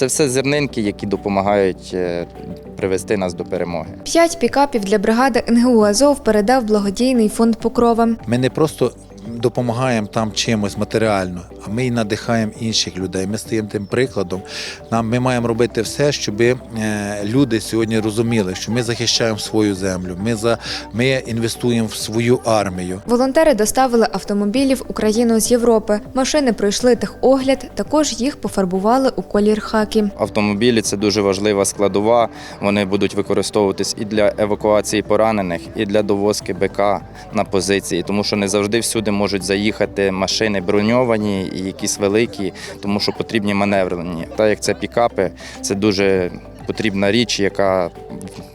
Це все зернинки, які допомагають е, привести нас до перемоги. П'ять пікапів для бригади НГУ Азов передав благодійний фонд Покрова. Ми не просто допомагаємо там чимось матеріально, а ми й надихаємо інших людей. Ми стаємо тим прикладом. Нам ми маємо робити все, щоб е, люди сьогодні розуміли, що ми захищаємо свою землю. Ми за ми інвестуємо в свою армію. Волонтери доставили автомобілі в Україну з Європи. Машини пройшли техогляд, також їх пофарбували у колір хакі. Автомобілі це дуже важлива складова. Вони будуть використовуватись і для евакуації поранених, і для довозки БК на позиції, тому що не завжди всюди можуть заїхати машини броньовані і якісь великі, тому що потрібні маневрені. Так як це пікапи, це дуже потрібна річ, яка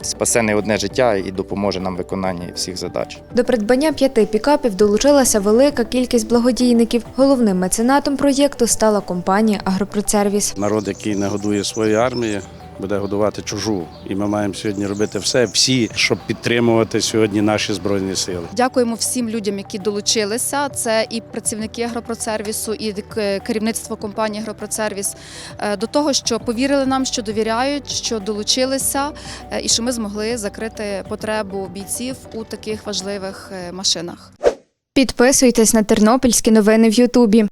спасе не одне життя і допоможе нам в виконанні всіх задач. До придбання п'яти пікапів долучилася велика кількість благодійників. Головним меценатом проєкту стала компанія Агропродсервіс. Народ, який не годує свою армію, буде годувати чужу. І ми маємо сьогодні робити все, всі, щоб підтримувати сьогодні наші збройні сили. Дякуємо всім людям, які долучилися. Це і працівники агропродсервісу, і керівництво компанії Агропродсервіс е, до того, що повірили нам, що довіряють, що долучилися, е, і що ми змогли закрити потребу бійців у таких важливих е, машинах. Підписуйтесь на тернопільські новини в Ютубі.